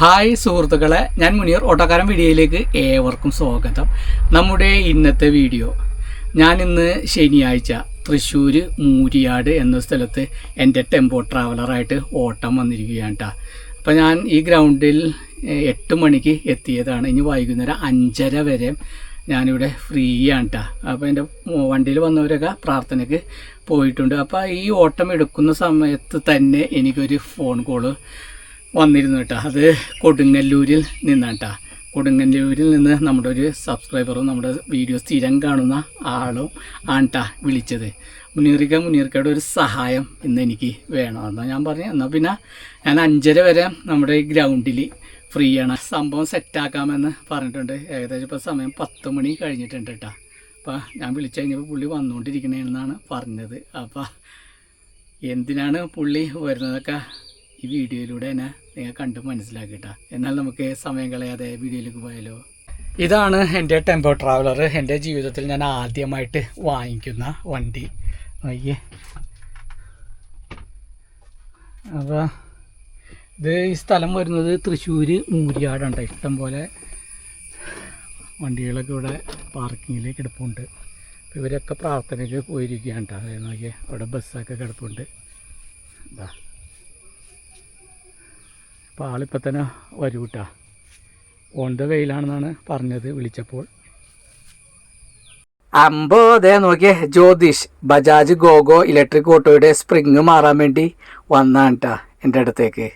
Hi സുഹൃത്തുക്കളെ ഞാൻ മുനിയർ ഓട്ടോക്കാരൻ വീഡിയോയിലേക്ക് ഏവർക്കും സ്വാഗതം. നമ്മുടെ ഇന്നത്തെ വീഡിയോ. ഞാൻ ഇന്ന് ശനിയാഴ്ച തൃശ്ശൂർ മൂരിയാട് എന്ന സ്ഥലത്ത് എന്റെ ടെമ്പോ ട്രാവലറായിട്ട് ഓട്ടം വന്നിരിക്കുകയാണ് കേട്ടോ അപ്പോൾ ഞാൻ ഈ ഗ്രൗണ്ടിൽ എട്ട് മണിക്ക് എത്തിയതാണ്. ഇനി വൈകുന്നേരം അഞ്ചര വരെ ഞാനിവിടെ ഫ്രീ ആണ് കേട്ടോ അപ്പോൾ എന്റെ വണ്ടിയിൽ വന്നവരൊക്കെ പ്രാർത്ഥനയ്ക്ക് പോയിട്ടുണ്ട്. അപ്പോൾ ഈ ഓട്ടം എടുക്കുന്ന സമയത്ത് തന്നെ എനിക്കൊരു ഫോൺ കോൾ വന്നിരുന്നു കേട്ടോ. അത് കൊടുങ്ങല്ലൂരിൽ നിന്നാണ് കേട്ടോ. കൊടുങ്ങല്ലൂരിൽ നിന്ന് നമ്മുടെ ഒരു സബ്സ്ക്രൈബറും നമ്മുടെ വീഡിയോ സ്ഥിരം കാണുന്ന ആളും ആണ് കേട്ടോ വിളിച്ചത്. മുനീറിക്ക മുനീർക്കയുടെ ഒരു സഹായം ഇന്ന് എനിക്ക് വേണമെന്നാണ് ഞാൻ പറഞ്ഞു. എന്നാൽ പിന്നെ ഞാൻ അഞ്ചര വരെ നമ്മുടെ ഈ ഗ്രൗണ്ടിൽ ഫ്രീ ആണ്. സംഭവം സെറ്റാക്കാമെന്ന് പറഞ്ഞിട്ടുണ്ട്. ഏകദേശം ഇപ്പോൾ സമയം പത്ത് മണി കഴിഞ്ഞിട്ടുണ്ട് കേട്ടോ. അപ്പോൾ ഞാൻ വിളിച്ചു കഴിഞ്ഞപ്പോൾ പുള്ളി വന്നുകൊണ്ടിരിക്കണേന്നാണ് പറഞ്ഞത്. അപ്പോൾ എന്തിനാണ് പുള്ളി വരുന്നതൊക്കെ ഈ വീഡിയോയിലൂടെ തന്നെ നിങ്ങൾ കണ്ട് മനസ്സിലാക്കിട്ട. എന്നാൽ നമുക്ക് സമയം കളയാതെ വീഡിയോയിലേക്ക് പോയാലോ? ഇതാണ് എന്റെ ടെമ്പോ ട്രാവലർ എന്റെ ജീവിതത്തിൽ ഞാൻ ആദ്യമായിട്ട് വാങ്ങിക്കുന്ന വണ്ടി. അയ്യേ. അപ്പോൾ ഇത് ഈ സ്ഥലം വരുന്നത് തൃശ്ശൂർ മൂരിയാടാണ് ഇഷ്ടം പോലെ വണ്ടികളൊക്കെ ഇവിടെ പാർക്കിങ്ങിൽ കിടപ്പുണ്ട് ഇവരൊക്കെ പ്രാർത്ഥനയ്ക്ക് പോയിരിക്കുകയാണ് കേട്ടോ. അതായത് നോക്കിയേ അവിടെ ബസ്സൊക്കെ കിടപ്പുണ്ട്. ഇതാ അപ്പോൾ ആളിപ്പോൾ തന്നെ വരൂ കേട്ടോ ഓൺ ദ വെയിലാണെന്നാണ് പറഞ്ഞത് വിളിച്ചപ്പോൾ. അമ്പോ അതെ നോക്കിയേ ജ്യോതിഷ് ബജാജ് ഗോഗോ ഇലക്ട്രിക് ഓട്ടോയുടെ സ്പ്രിങ് മാറാൻ വേണ്ടി വന്നാണ് കേട്ടോ എന്റെ അടുത്തേക്ക്.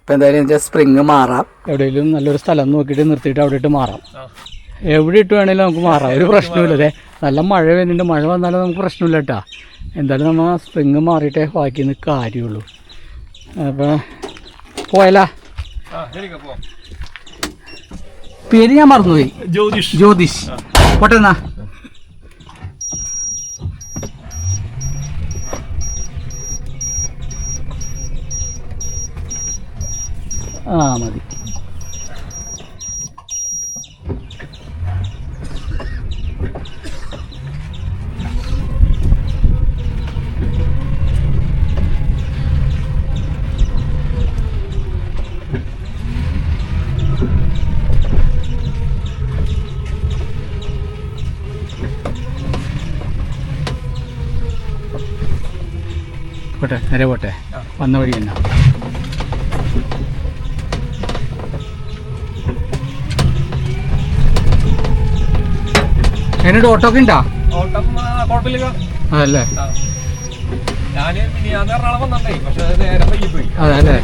ഇപ്പം എന്തായാലും വെച്ചാൽ സ്പ്രിങ് മാറാം. എവിടെയെങ്കിലും നല്ലൊരു സ്ഥലം നോക്കിയിട്ട് നിർത്തിയിട്ട് അവിടെ ഇട്ട് മാറാം. എവിടെ ഇട്ട് വേണമെങ്കിലും നമുക്ക് മാറാം. ഒരു പ്രശ്നമില്ല അതെ നല്ല മഴ വരുന്നുണ്ട്. മഴ വന്നാലും നമുക്ക് പ്രശ്നമില്ല കേട്ടോ എന്തായാലും നമ്മൾ സ്പ്രിങ് മാറിയിട്ടേ ബാക്കി കാര്യമുള്ളൂ. അപ്പോൾ പോയല്ലാ പേര് ഞാൻ മറന്നുപോയി. ജ്യോതിഷ്. ജ്യോതിഷ്. പോട്ടെന്നാ ആ മതി. പോട്ടെ നേരെ പോട്ടെ. വന്ന വഴി തന്നെ. എന്നോട് ഓട്ടോ ഒക്കെ ഉണ്ടോ? അതല്ലേ? അതല്ലേ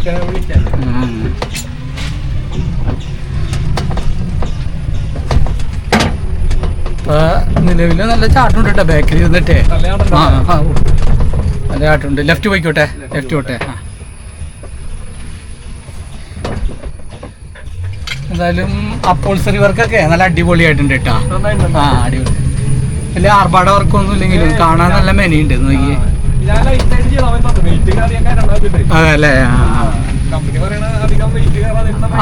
നിലവിൽ നല്ല ചാട്ടുണ്ട് കേട്ടോ ബേക്കറി ഇരുന്നിട്ടേ ആ ആ. ചാട്ടുണ്ട് ലെഫ്റ്റ് പോയിക്കോട്ടെ? ലെഫ്റ്റ് പോട്ടെ. ആ. എന്തായാലും അപ്പോൾസറി വർക്കൊക്കെ നല്ല അടിപൊളിയായിട്ടുണ്ട് കേട്ടോ. ആ അടിപൊളി. വലിയ ആർഭാട വർക്കൊന്നും ഇല്ലെങ്കിലും കാണാൻ നല്ല മെനയുണ്ട് നോക്കി അതല്ലേ?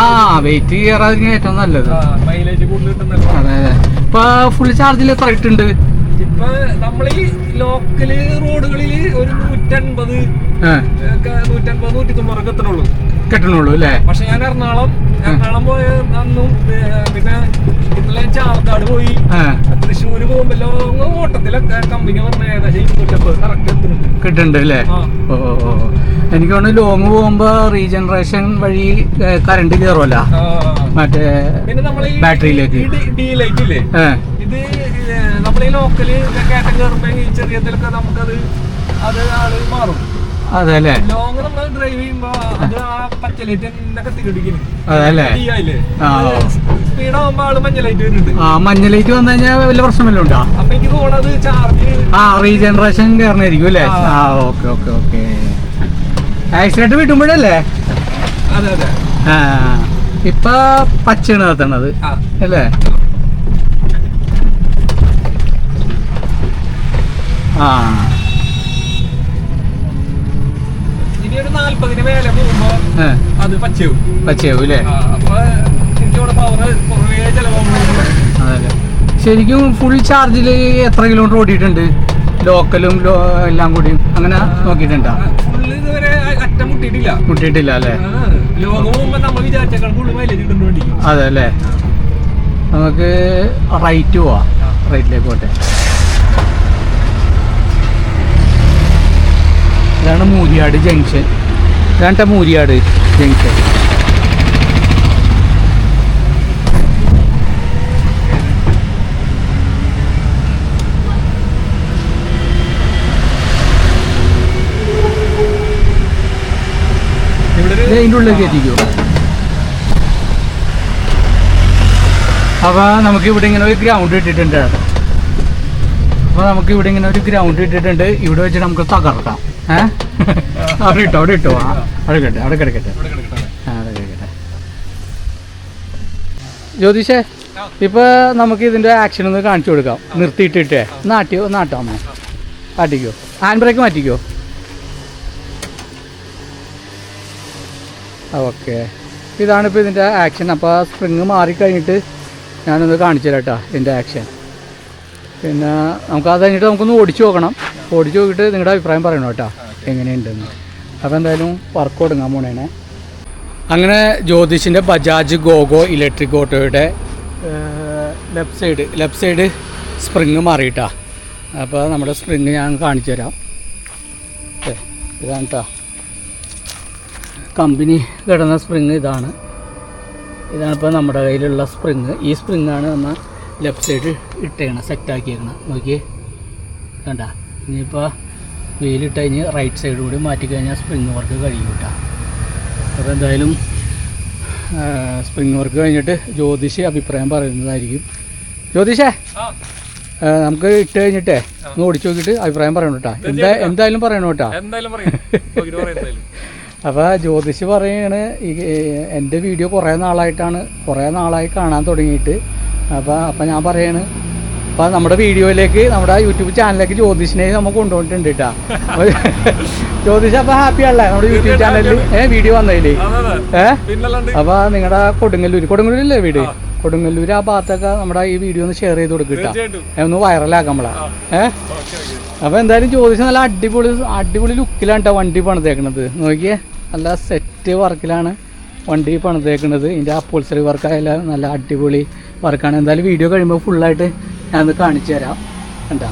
ആ വെയിറ്റ് കയറാതിരിക്കുന്ന ഏറ്റവും നല്ലത്. അതെ അതെ. ഇപ്പൊ ഫുൾ ചാർജിൽ എത്ര ഇട്ടുണ്ട് ഇപ്പൊ നമ്മൾ ഈ ലോക്കൽ റോഡുകളിൽ ഒരു നൂറ്റൻപത് നൂറ്റൻപത് നൂറ്റി തൊണ്ണൂറൊക്കെ എത്തണുള്ളൂ കിട്ടണുള്ളൂ. അല്ലേ? പക്ഷെ ഞാൻ എറണാകുളം എറണാകുളം പോയ അന്നും പിന്നെ ഇന്നലെ ചാർക്കാട് പോയി. തൃശ്ശൂര് പോകുമ്പോ ഓട്ടത്തിലൊക്കെ കമ്പനി പറഞ്ഞ ഏകദേശം ഇരുന്നൂറ്റമ്പത് കറക്റ്റ് എത്തുന്നുണ്ട് കിട്ടുന്നുണ്ട് അല്ലേ? ഓ എനിക്ക് തോന്നുന്നു ലോങ് പോകുമ്പോ റീജനറേഷൻ വഴി കറണ്ട് കയറുമല്ല. മറ്റേ ബാറ്ററിയിലേക്ക്. ഡി ലൈറ്റ് ഇല്ലേ? ഇത് നമ്മൾ ഈ ലോക്കൽ കയറ്റം കയറുമ്പോ ഈ ചെറിയതിലൊക്കെ നമുക്കത് അത് ആൾ മാറും. അതല്ലേ? ലോങ് നമ്മൾ ഡ്രൈവ് ചെയ്യുമ്പോ അത് ആ പച്ച ലൈറ്റ് തന്നെ കത്തിക്കടിക്കുന്നു അതല്ലേ ഡി ആ. സ്പീഡ് ആവുമ്പോ ആൾ മഞ്ഞ ലൈറ്റ് വരുന്നുണ്ട്. ആ മഞ്ഞ ലൈറ്റ് വന്നു കഴിഞ്ഞാൽ വലിയ പ്രശ്നമല്ലോ ഉണ്ടോ അപ്പൊ എനിക്ക് തോന്നണത് ചാർജ് ആ റീജനറേഷൻ കയറണായിരിക്കും അല്ലേ? ആ. ആ ഓക്കെ ഓക്കെ ഓക്കെ. ആക്സിഡന്റ് വിട്ടുമ്പോഴല്ലേ അതെ അതെ. ആ. ഇപ്പൊ പച്ചയാണ് കത്തണത്. അല്ലേ? ആ. ഇനി ഒരു നാല്പതിന് മേലെ പോകുമ്പോ ഏ, അത് പച്ചയാവും. പച്ചയാവും അല്ലേ ആ, അപ്പൊ എനിക്കിവിടെ പവർ കുറേ ചെലവാകും അതല്ലേ. ശരിക്കും ഫുൾ ചാർജിൽ എത്ര കിലോമീറ്റർ ഓടിയിട്ടുണ്ട്? ലോക്കലും ലോ എല്ലാം കൂടി അങ്ങനെ നോക്കിയിട്ടുണ്ടോ? ഫുള്ള് ഇതുവരെ അറ്റം മുട്ടിയിട്ടില്ല. മുട്ടിയിട്ടില്ല അല്ലേ ലോകം പോകുമ്പോ നമ്മൾ കൂടുതൽ മൈലേജ് കിട്ടുന്ന അതെ അല്ലേ നമുക്ക് റൈറ്റ് പോവാം. റൈറ്റിലേക്ക് പോട്ടെ. ഇതാണ് മൂരിയാട് ജംഗ്ഷൻ. ട്ടോ മൂരിയാട് ജംഗ്ഷൻ. അപ്പോൾ നമുക്ക് ഇവിടെ ഇങ്ങനെ ഒരു ഗ്രൗണ്ട് ഇട്ടിട്ടുണ്ട്. അപ്പോൾ നമുക്ക് ഇവിടെ ഇങ്ങനെ ഒരു ഗ്രൗണ്ട് ഇട്ടിട്ടുണ്ട്. ഇവിടെ വെച്ചിട്ട് നമുക്ക് തകർക്കാം. അവിടെ ഇട്ടോ അവിടെ ഇട്ടോ. ആ, അവിടെ കിടട്ടെ അവിടെ കിടക്കട്ടെ ആ, അവിടെ ജ്യോതിഷേ ഇപ്പൊ നമുക്ക് ഇതിന്റെ ആക്ഷൻ ഒന്ന് കാണിച്ചു കൊടുക്കാം. നിർത്തിയിട്ടിട്ടേ. നാട്ടിയോ നാട്ടാമോ കാട്ടിക്കോ ഹാൻഡ് ബ്രേക്ക് മാറ്റിക്കോ. ഓക്കെ ഇതാണ് ഇപ്പോൾ ഇതിന്റെ ആക്ഷൻ അപ്പോൾ സ്പ്രിങ് മാറിക്കഴിഞ്ഞിട്ട് ഞാനൊന്ന് കാണിച്ചു തരാം കേട്ടോ ഇതിന്റെ ആക്ഷൻ പിന്നെ നമുക്ക് അത് കഴിഞ്ഞിട്ട് നമുക്കൊന്ന് ഓടിച്ചു നോക്കണം. ഓടിച്ചു നോക്കിയിട്ട് നിങ്ങളുടെ അഭിപ്രായം പറയണം കേട്ടോ? എങ്ങനെയുണ്ടെന്ന്. അപ്പോൾ എന്തായാലും വർക്ക് തുടങ്ങാൻ പോണേനെ. അങ്ങനെ ജ്യോതിഷിന്റെ Bajaj GoGo electric ഓട്ടോയുടെ left side left side spring മാറിയിട്ടാ. അപ്പോൾ നമ്മുടെ സ്പ്രിങ് ഞാൻ കാണിച്ചു തരാം. ഇതാണ് കേട്ടോ കമ്പനി കിടന്ന സ്പ്രിങ് ഇതാണ്. ഇതാണിപ്പോൾ നമ്മുടെ കയ്യിലുള്ള സ്പ്രിങ് ഈ സ്പ്രിങ്ങാണ് നമ്മൾ ലെഫ്റ്റ് സൈഡ് ഇട്ടേക്കണം സെറ്റാക്കിയേക്കണം നോക്കിയേ. കണ്ട? ഇനിയിപ്പോൾ വെയിലിട്ട് കഴിഞ്ഞ് റൈറ്റ് സൈഡ് കൂടി മാറ്റി കഴിഞ്ഞാൽ സ്പ്രിങ് വർക്ക് കഴിയും കേട്ടോ അപ്പോൾ എന്തായാലും സ്പ്രിങ് വർക്ക് കഴിഞ്ഞിട്ട് ജ്യോതിഷി അഭിപ്രായം പറയുന്നതായിരിക്കും. ജ്യോതിഷേ നമുക്ക് ഇട്ട് കഴിഞ്ഞിട്ടേ ഒന്ന് ഓടിച്ചു നോക്കിയിട്ട് അഭിപ്രായം പറയണം കേട്ടോ എന്താ എന്തായാലും പറയണം കേട്ടോ അപ്പോൾ ജ്യോതിഷ് പറയാണ് ഈ എന്റെ വീഡിയോ കുറേ നാളായിട്ടാണ് കുറേ നാളായി കാണാൻ തുടങ്ങിയിട്ട്. അപ്പോൾ അപ്പോൾ ഞാൻ പറയാണ് അപ്പോൾ നമ്മുടെ വീഡിയോയിലേക്ക് നമ്മുടെ യൂട്യൂബ് ചാനലിലേക്ക് ജ്യോതിഷിനെ നമ്മൾ കൊണ്ടുപോയിട്ടുണ്ട് കേട്ടോ. ജ്യോതിഷ് അപ്പോൾ ഹാപ്പി ആണല്ലേ? നമ്മുടെ യൂട്യൂബ് ചാനലിൽ ഏ വീഡിയോ വന്നതിൽ? ഏ? അപ്പൊ അപ്പോൾ നിങ്ങളുടെ കൊടുങ്ങല്ലൂർ കൊടുങ്ങല്ലൂരില്ലേ വീട്? കൊടുങ്ങല്ലൂർ ആ ഭാഗത്തൊക്കെ നമ്മുടെ ഈ വീഡിയോ ഒന്ന് ഷെയർ ചെയ്ത് കൊടുക്കുക കേട്ടോ. ഒന്ന് വൈറലാക്കാം നമ്മളെ ഏ? അപ്പോൾ എന്തായാലും ജ്യോതിഷ നല്ല അടിപൊളി അടിപൊളി ലുക്കിലാണ് കേട്ടോ വണ്ടി പണിതേക്കണത്. നോക്കിയേ നല്ല സെറ്റ് വർക്കിലാണ് വണ്ടി പണിതേക്കണത്. ഇതിന്റെ അപ്പോൾസറി വർക്കായാലും നല്ല അടിപൊളി വർക്കാണ് എന്തായാലും വീഡിയോ കഴിയുമ്പോൾ ഫുള്ളായിട്ട് ഞാനൊന്ന് കാണിച്ചു തരാം. കണ്ടാ?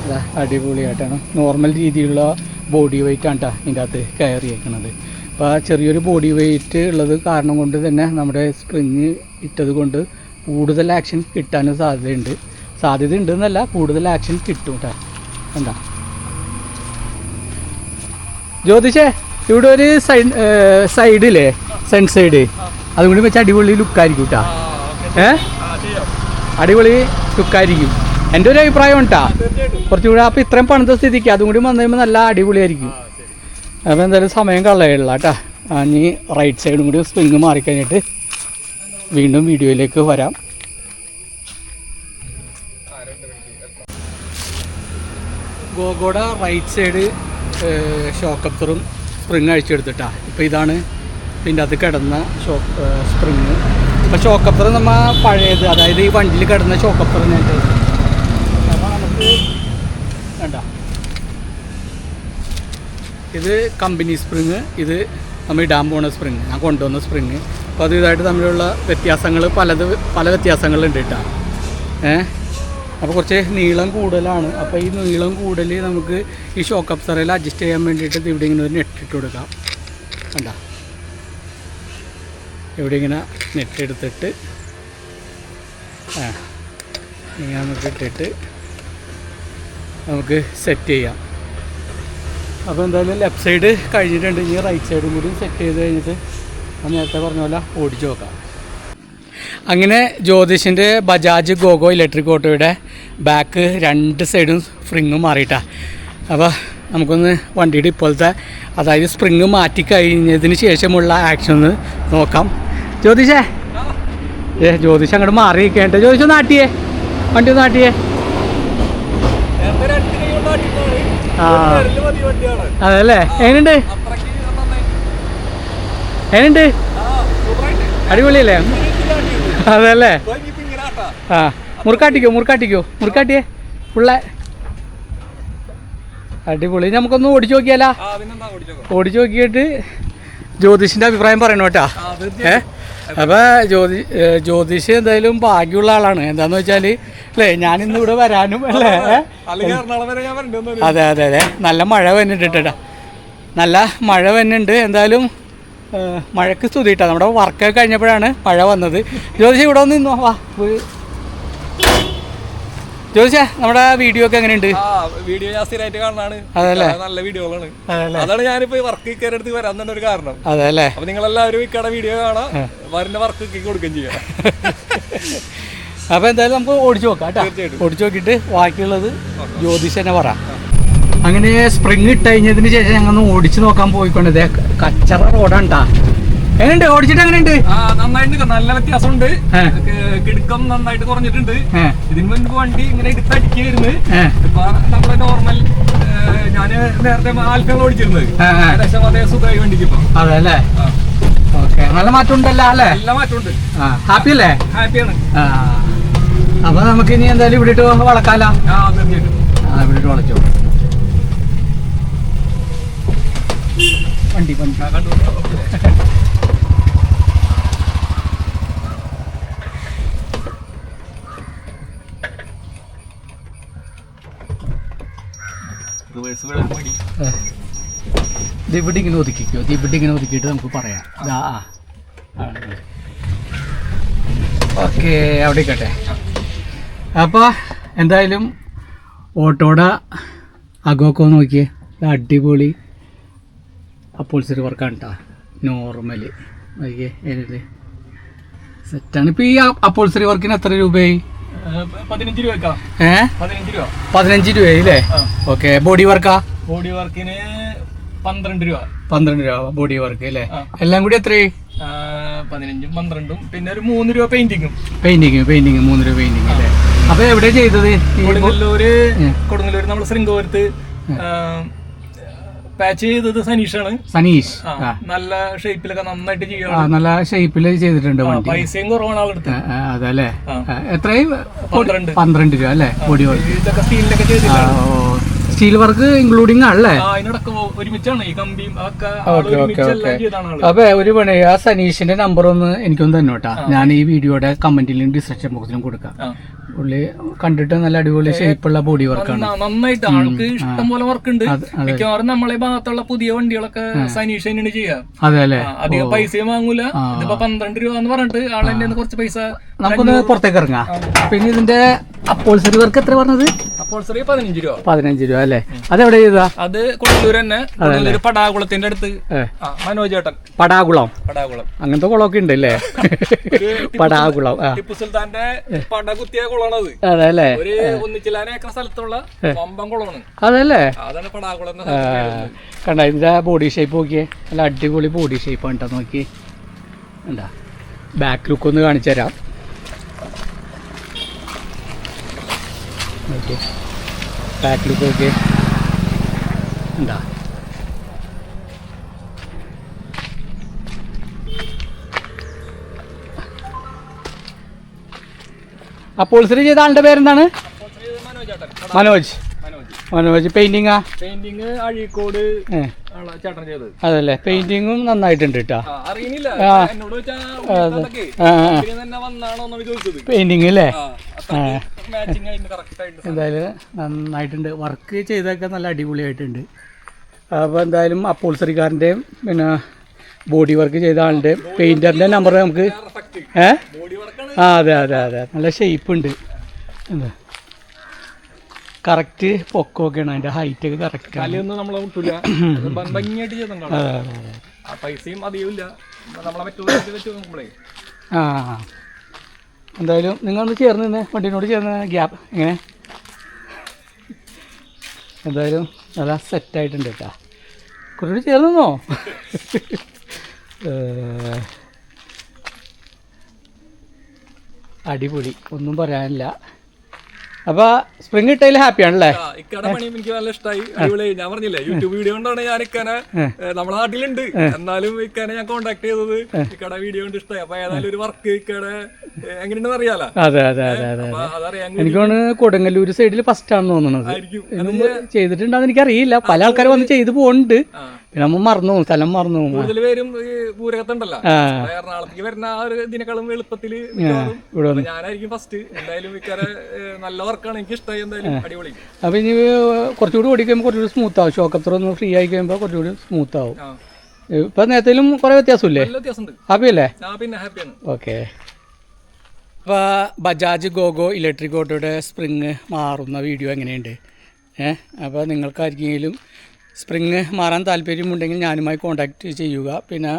അതാ അടിപൊളിയായിട്ടാണ്. നോർമൽ രീതിയിലുള്ള ബോഡി വെയിറ്റ് ആണ് കേട്ടോ ഇതിന്റെ അകത്ത് കയറിയേക്കണത്. അപ്പോൾ ആ ചെറിയൊരു ബോഡി വെയിറ്റ് ഉള്ളത് കാരണം കൊണ്ട് തന്നെ നമ്മുടെ സ്പ്രിങ് ഇട്ടത് കൊണ്ട് കൂടുതൽ ആക്ഷൻ കിട്ടാനും സാധ്യതയുണ്ട്. സാധ്യത ഉണ്ടെന്നല്ല കൂടുതൽ ആക്ഷൻ കിട്ടും കേട്ടോ എന്താ ജ്യോതിഷേ ഇവിടെ ഒരു സൈഡ് സൈഡില്ലേ സൺ സൈഡ് അതും കൂടി വെച്ച് അടിപൊളി ലുക്കായിരിക്കും കേട്ടോ ആ ഓക്കെ ഏ? ആ ചെയ്യാം അടിപൊളി ലുക്കായിരിക്കും എന്റെ ഒരു അഭിപ്രായം ഉണ്ടാ കുറച്ചുകൂടി അപ്പോൾ ഇത്രയും പണിത സ്ഥിതിക്ക് അതും കൂടി വന്നു കഴിയുമ്പോൾ നല്ല അടിപൊളിയായിരിക്കും. അപ്പോൾ എന്തായാലും സമയം കളയുള്ള കേട്ടോ ഇനി റൈറ്റ് സൈഡും കൂടി സ്പ്രിങ് മാറിക്കഴിഞ്ഞിട്ട് വീണ്ടും വീഡിയോയിലേക്ക് വരാം. ഗോഗോട റൈറ്റ് സൈഡ് ഷോക്കപ്പറും സ്പ്രിങ് അഴിച്ചെടുത്തിട്ടാ. ഇപ്പോൾ ഇതാണ് ഇതിന്റെ അത് കിടന്ന ഷോ സ്പ്രിങ് ഇപ്പോൾ ഷോക്ക് നമ്മ നമ്മൾ പഴയത്. അതായത് ഈ വണ്ടിയിൽ കിടന്ന ഷോക്ക് അപ്പറിനായിട്ട് അപ്പോൾ നമുക്ക് ഇത് കമ്പനി സ്പ്രിങ് ഇത് നമ്മൾ ഇടാൻ പോണ സ്പ്രിങ് ഞാൻ കൊണ്ടുവന്ന സ്പ്രിങ് അപ്പോൾ അത് ഇതായിട്ട് തമ്മിലുള്ള വ്യത്യാസങ്ങൾ പലത് പല വ്യത്യാസങ്ങളുണ്ട് കേട്ടോ. ഏഹ് അപ്പോൾ കുറച്ച് നീളം കൂടുതലാണ്. അപ്പോൾ ഈ നീളം കൂടുതൽ നമുക്ക് ഈ ഷോക്ക് അപ്സറയിൽ അഡ്ജസ്റ്റ് ചെയ്യാൻ വേണ്ടിയിട്ട് ഇവിടെ ഇങ്ങനെ ഒരു നെറ്റ് ഇട്ട് കൊടുക്കാം. കണ്ട. ഇവിടെ ഇങ്ങനെ നെറ്റെടുത്തിട്ട് ആ ഇങ്ങനെ നമുക്ക് ഇട്ടിട്ട് നമുക്ക് സെറ്റ് ചെയ്യാം. അപ്പോൾ എന്തായാലും ലെഫ്റ്റ് സൈഡ് കഴിഞ്ഞിട്ടുണ്ട്. ഇനി റൈറ്റ് സൈഡും കൂടി സെറ്റ് ചെയ്ത് കഴിഞ്ഞിട്ട് നേരത്തെ പറഞ്ഞ പോലെ ഓടിച്ചു നോക്കാം. അങ്ങനെ ജ്യോതിഷിന്റെ ബജാജ് ഗോഗോ ഇലക്ട്രിക് ഓട്ടോയുടെ ബാക്ക് രണ്ട് സൈഡും സ്പ്രിങ്ങും മാറിയിട്ടാ. അപ്പോൾ നമുക്കൊന്ന് വണ്ടിയുടെ ഇപ്പോഴത്തെ അതായത് സ്പ്രിങ് മാറ്റി കഴിഞ്ഞതിന് ശേഷമുള്ള ആക്ഷൻ ഒന്ന് നോക്കാം. ജ്യോതിഷേ? ഏ ജ്യോതിഷ് അങ്ങോട്ട് മാറി നിൽക്കേണ്ട ജ്യോതിഷ് നാട്ടിയേ വണ്ടി ഒന്ന് നാട്ടിയേ ആ. അതല്ലേ? എങ്ങനെയുണ്ട്? എങ്ങനെയുണ്ട്. അടിപൊളിയല്ലേ. അതല്ലേ. ആ. മുറുക്കാട്ടിക്കോ മുറുക്കാട്ടിക്കോ. മുറുക്കാട്ടിയേ. ഫുള്ളെ അടിപൊളി. നമുക്കൊന്ന് ഓടിച്ചു നോക്കിയാലോ. ഓടിച്ചു നോക്കിയിട്ട് ജ്യോതിഷിന്റെ അഭിപ്രായം പറയണോട്ടാ കേട്ടാ ആ, അപ്പൊ ജ്യോതി ജ്യോതിഷി എന്തായാലും ഭാഗ്യമുള്ള ആളാണ്. എന്താന്ന് വെച്ചാൽ അല്ലേ ഞാൻ ഇന്ന് ഇവിടെ വരാനും അല്ലേ? അതെ അതെ അതെ. നല്ല മഴ വന്നിട്ടുണ്ട് കേട്ടോ നല്ല മഴ വന്നിട്ടുണ്ട്. എന്തായാലും മഴക്ക് സ്തുതി കേട്ടോ നമ്മുടെ വർക്കൊക്കെ കഴിഞ്ഞപ്പോഴാണ് മഴ വന്നത്. ജ്യോതിഷി ഇവിടെ ഒന്ന് നിന്നോ? വാ ജ്യോതിഷ നമ്മുടെ വീഡിയോ ഒക്കെ എങ്ങനെയുണ്ട്? വീഡിയോ ഞാൻ സ്ഥിരമായിട്ട് കാണാനാണ് അതല്ലേ? നല്ല വീഡിയോകളാണ് അതാണ് ഞാനിപ്പോ വർക്ക് കയറി എടുത്ത് വരാൻ തന്നെ ഒരു കാരണം. അതല്ലേ അപ്പൊ നിങ്ങളെല്ലാവരും ഇക്കടെ വീഡിയോ കാണാം. വരുന്ന വർക്ക് കൊടുക്കുകയും ചെയ്യാം. അപ്പൊ എന്തായാലും നമുക്ക് ഓടിച്ചു നോക്കാം കേട്ടോ. ഓടിച്ചു നോക്കിയിട്ട് ബാക്കിയുള്ളത് ജ്യോതിഷ് തന്നെ പറ. അങ്ങനെ സ്പ്രിങ് ഇട്ട് കഴിഞ്ഞതിന് ശേഷം ഞങ്ങൾ ഒന്ന് ഓടിച്ചു നോക്കാൻ പോയിക്കൊണ്ടേ കച്ചറ കച്ചറ റോഡാണ്ടാ എങ്ങനെയുണ്ട്? ഓടിച്ചിട്ട് എങ്ങനെയുണ്ട്? ആ നന്നായിട്ട് നല്ല വ്യത്യാസമുണ്ട്. കിടുക്കം നന്നായിട്ട് കുറഞ്ഞിട്ടുണ്ട്. ഇതിന് മുൻപ് വണ്ടി ഇങ്ങനെ ഏ, ഇപ്പൊ നമ്മളെ നോർമൽ ഞാൻ നേരത്തെ ആൽഫയാണ് ഓടിച്ചിരുന്നത്. ഏകദേശം അതേ സുഖമായി വണ്ടിക്ക് ഇപ്പൊ അതെ അല്ലേ. ഓക്കെ. നല്ല മാറ്റം ഉണ്ടല്ലോ അല്ലേ? നല്ല മാറ്റമുണ്ട്. ഹാപ്പി അല്ലേ? ഹാപ്പിയാണ്. അപ്പൊ നമുക്ക് ഇനി എന്തായാലും ഇവിടെ ഇട്ട് വളക്കാല? ആ തീർച്ചയായിട്ടും. ആ ഇവിടെ ഇട്ട് വളച്ചോ. വണ്ടി വണ്ടി ആ, കണ്ടു റിവേഴ്സ് വിടാൻ മടി ഇവിടെ ഇങ്ങനെ ഒതുക്കിക്കോ. ഇവിടെ ഇങ്ങനെ ഒതുക്കിയിട്ട് നമുക്ക് പറയാം. ഇതാ ആ. ഓക്കെ അവിടെ ഇരിക്കട്ടെ. അപ്പോൾ എന്തായാലും ഓട്ടോടെ അകമൊക്കെ നോക്കിയേ. അടിപൊളി അപ്പോൾ അപ്പോൾസറി വർക്കാണ് കേട്ടോ നോർമൽ നോക്കിയേ ഏത് സെറ്റാണ് ഇപ്പോൾ ഈ അപ്പോൾ അപ്പോൾസറി വർക്കിന് എത്ര രൂപയായി? പതിനഞ്ച് രൂപ ഏ? പതിനഞ്ച് രൂപ. ആ. Okay body വർക്കാ? ബോഡി വർക്കിന് പന്ത്രണ്ട് രൂപ. പന്ത്രണ്ട് രൂപ ബോഡി വർക്ക് അല്ലേ. എല്ലാം കൂടി എത്രയും പതിനഞ്ചും പന്ത്രണ്ടും. പിന്നെ ഒരു മൂന്ന് രൂപ പെയിന്റിങ്ങും. പെയിന്റിങ് പെയിന്റിങ് മൂന്ന് രൂപ പെയിന്റിങ് അല്ലേ? അപ്പൊ എവിടെ ചെയ്തത്? കൊടുങ്ങല്ലൂര്. കൊടുങ്ങല്ലൂര് നമ്മൾ ശൃംഗപുരത്ത് പാച്ച് ചെയ്തത് സനീഷാണ്. സനീഷ്. നല്ല ഷേപ്പിലൊക്കെ നന്നായിട്ട് ചെയ്യണം നല്ല ഷേപ്പിൽ ചെയ്തിട്ടുണ്ട് പൈസയും കുറവാണ് ആളെടുത്ത് അതല്ലേ. ആ, പന്ത്രണ്ട്. പന്ത്രണ്ട് രൂപ അല്ലേ? വർക്ക് ഇതൊക്കെ സ്റ്റീലിലൊക്കെ ചെയ്തിട്ടുണ്ട് സ്റ്റീൽ വർക്ക് ഇൻക്ലൂഡിംഗ് ആണല്ലേ അപ്പൊ ഒരു പണി ആ സനീഷിന്റെ നമ്പർ ഒന്ന് എനിക്കൊന്ന് തന്നോട്ടാ. ഞാൻ ഈ വീഡിയോയുടെ കമന്റിലും ഡിസ്ക്രിപ്ഷൻ ബോക്സിലും കൊടുക്കാം. പുള്ളി കണ്ടിട്ട് നല്ല അടിപൊളി ഷേപ്പുള്ള ബോഡി വർക്കാണ് നന്നായിട്ട് ആൾക്ക് ഇഷ്ടം പോലെ വർക്ക് ഉണ്ട്. മിക്കവാറും നമ്മളെ ഭാഗത്തുള്ള പുതിയ വണ്ടികളൊക്കെ സനീഷ് തന്നെയാണ് ചെയ്യാ. അതെ അല്ലെ? അധികം പൈസയും വാങ്ങൂല. ഇതിപ്പോ പന്ത്രണ്ട് രൂപ എന്ന് പറഞ്ഞിട്ട് ആളെന്നെ കുറച്ച് പൈസ നമുക്കൊന്ന് പുറത്തേക്ക് ഇറങ്ങാം. പിന്നെ ഇതിന്റെ അപ്പോൾസറി വർക്ക് എത്ര പറഞ്ഞത്? ചെറിയ പതിനഞ്ച് രൂപ. പതിനഞ്ച് രൂപ അല്ലേ? അതെവിടെ ചെയ്താ അത് കൊടുങ്ങല്ലൂർ തന്നെ. കൊടുങ്ങല്ലൂർ പടാകുളത്തിന്റെ അടുത്ത്. മനോജ് ചേട്ടൻ പടാകുളം. പടാകുളം. അങ്ങനത്തെ കുളമൊക്കെ ഉണ്ട് അല്ലേ? പടാകുളം ടിപ്പു സുൽത്താന്റെ പട കുത്തിയ കുളമാണത്. അതെ അല്ലേ ഒരു ഒന്നിച്ചില്ലാൻ ഏക്കർ സ്ഥലത്തുള്ള വമ്പം കുളമാണ്. അതല്ലേ? അതാണ് പടാകുളം കണ്ട ഇതിന്റെ ബോഡി ഷേപ്പ് നോക്കിയേ. നല്ല അടിപൊളി ബോഡി ഷേപ്പ് കേട്ടോ നോക്കി എന്താ ബാക്ക് ലുക്ക് ഒന്ന് കാണിച്ചു തരാം നോക്കിയേ. ബാക്ക് ലുക്ക് നോക്കിയേ എന്താ അപ്പോൾസറി ചെയ്ത ആളുടെ പേരെന്താണ്? മനോജ് മനോജ്. പെയിന്റിങ്ങാ പെയിന്റിങ് അഴീക്കോട്. അതല്ലേ? പെയിന്റിങ്ങും നന്നായിട്ടുണ്ട് കേട്ടോ പെയിന്റിങ് അല്ലേ? എന്തായാലും നന്നായിട്ടുണ്ട്. വർക്ക് ചെയ്തൊക്കെ നല്ല അടിപൊളിയായിട്ടുണ്ട്. അപ്പോൾ എന്തായാലും അപ്പോൾസറിക്കാരന്റെയും പിന്നെ ബോഡി വർക്ക് ചെയ്ത ആളുടെ പെയിന്ററിന്റെ നമ്പർ നമുക്ക് ഏഹ് ഏ? ആ അതെ അതെ അതെ. നല്ല ഷേപ്പ് ഉണ്ട്. എന്താ? കറക്റ്റ് പൊക്കമൊക്കെയാണ് അതിന്റെ ഹൈറ്റ് ഒക്കെ കറക്റ്റ് നമ്മൾ നമ്മളെ ഭംഗിയായിട്ട് ചെയ്തിട്ടുണ്ടാവും. ആ പൈസയും അധികം ഇല്ല നമ്മളെ നോക്കുമ്പോഴേ ആ. എന്തായാലും നിങ്ങളൊന്ന് ചേർന്ന് നിന്ന് വണ്ടിനോട് ചേർന്ന് ഗ്യാപ്പ് എങ്ങനെ? എന്തായാലും നല്ല സെറ്റായിട്ടുണ്ട് കേട്ടോ. കുറച്ചുകൂടി ചേർന്നോ അടിപൊളി. ഒന്നും പറയാനില്ല. അപ്പോൾ സ്പ്രിംഗ് ഇട്ടതിൽ ഹാപ്പിയാണല്ലേ അല്ലേ ഇക്കട പണി എനിക്ക് നല്ല ഇഷ്ടമായി അടിപൊളിയായി. ഞാൻ പറഞ്ഞില്ലേ യൂട്യൂബ് വീഡിയോ കൊണ്ടാണ് ഞാൻ ഇക്കനെ ഏ, നമ്മളെ നാട്ടിലുണ്ട്. എന്നാലും ഇക്കാനെ ഞാൻ കോണ്ടാക്ട് ചെയ്തത് ഇക്കട വീഡിയോ കൊണ്ട് ഇഷ്ടമായി അപ്പൊ ഏതായാലും ഒരു വർക്ക് ഇക്കടെ എങ്ങനെയുണ്ടെന്ന് അറിയാലോ? അതെ അതെ അതെ അതെ അപ്പൊ അതറിയാൻ എനിക്ക് കൊടുങ്ങല്ലൂർ സൈഡിൽ ഫസ്റ്റ് ആണെന്ന് തോന്നുന്നത്. ചെയ്തിട്ടുണ്ടാന്ന് എനിക്കറിയില്ല. പല ആൾക്കാർ വന്ന് ചെയ്തു പോകുന്നുണ്ട്. പിന്നെ നമ്മൾ മറന്നു പോകും സ്ഥലം മറന്നു പോകും. കൂടുതൽ പേരും ഈ പൂരകത്തുണ്ടല്ലോ എറണാകുളത്തേക്ക് വരുന്ന ആ ഒരു ഇതിനേക്കാളും എളുപ്പത്തിൽ ഞാനായിരിക്കും ഫസ്റ്റ് എന്തായാലും മിക്കവാറ് നല്ല വർക്കാണ് എനിക്ക് ഇഷ്ടമായി എന്തായാലും. അടിപൊളി. അപ്പോൾ ഇനി കുറച്ചുകൂടി ഓടി കഴിയുമ്പോൾ കുറച്ചുകൂടി സ്മൂത്ത് ആവും. ഷോക്കത്ര ഒന്ന് ഫ്രീ ആയി കഴിയുമ്പോൾ കുറച്ചുകൂടി സ്മൂത്ത് ആവും. ഇപ്പൊ നേരത്തേലും കുറെ വ്യത്യാസമില്ലേ? ഹാപ്പിയല്ലേ പിന്നെ ഹാപ്പിയാണ് ഓക്കെ അപ്പോൾ ബജാജ് ഗോഗോ ഇലക്ട്രിക് ഓട്ടോയുടെ സ്പ്രിങ് മാറുന്ന വീഡിയോ എങ്ങനെയുണ്ട്? ഏഹ് അപ്പോൾ നിങ്ങൾക്കാർക്കെങ്കിലും സ്പ്രിങ് മാറാൻ താല്പര്യമുണ്ടെങ്കിൽ ഞാനുമായി കോൺടാക്റ്റ് ചെയ്യുക. പിന്നെ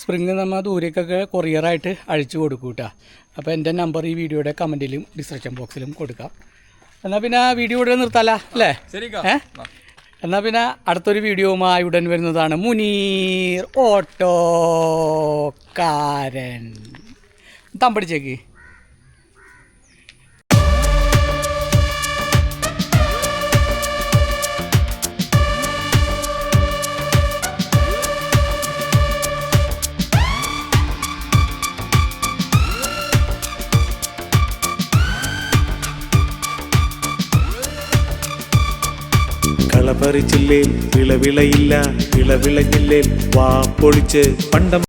സ്പ്രിങ് നമ്മൾ ദൂരേക്കൊക്കെ കൊറിയറായിട്ട് അഴിച്ചു കൊടുക്കും കേട്ടോ അപ്പോൾ എന്റെ നമ്പർ ഈ വീഡിയോയുടെ കമന്റിലും ഡിസ്ക്രിപ്ഷൻ ബോക്സിലും കൊടുക്കാം. എന്നാൽ പിന്നെ വീഡിയോ ഇവിടെ നിർത്താല അല്ലേ? ഏഹ് എന്നാൽ പിന്നെ അടുത്തൊരു വീഡിയോവുമായി ഉടൻ വരുന്നതാണ് മുനീർ ഓട്ടോക്കാരൻ തമ്പടിച്ചേക്ക്. കളപറിച്ചില്ലേ വിളവിളയില്ല വിളവിളഞ്ഞില്ലേ വാ പൊളിച്ച് പണ്ടം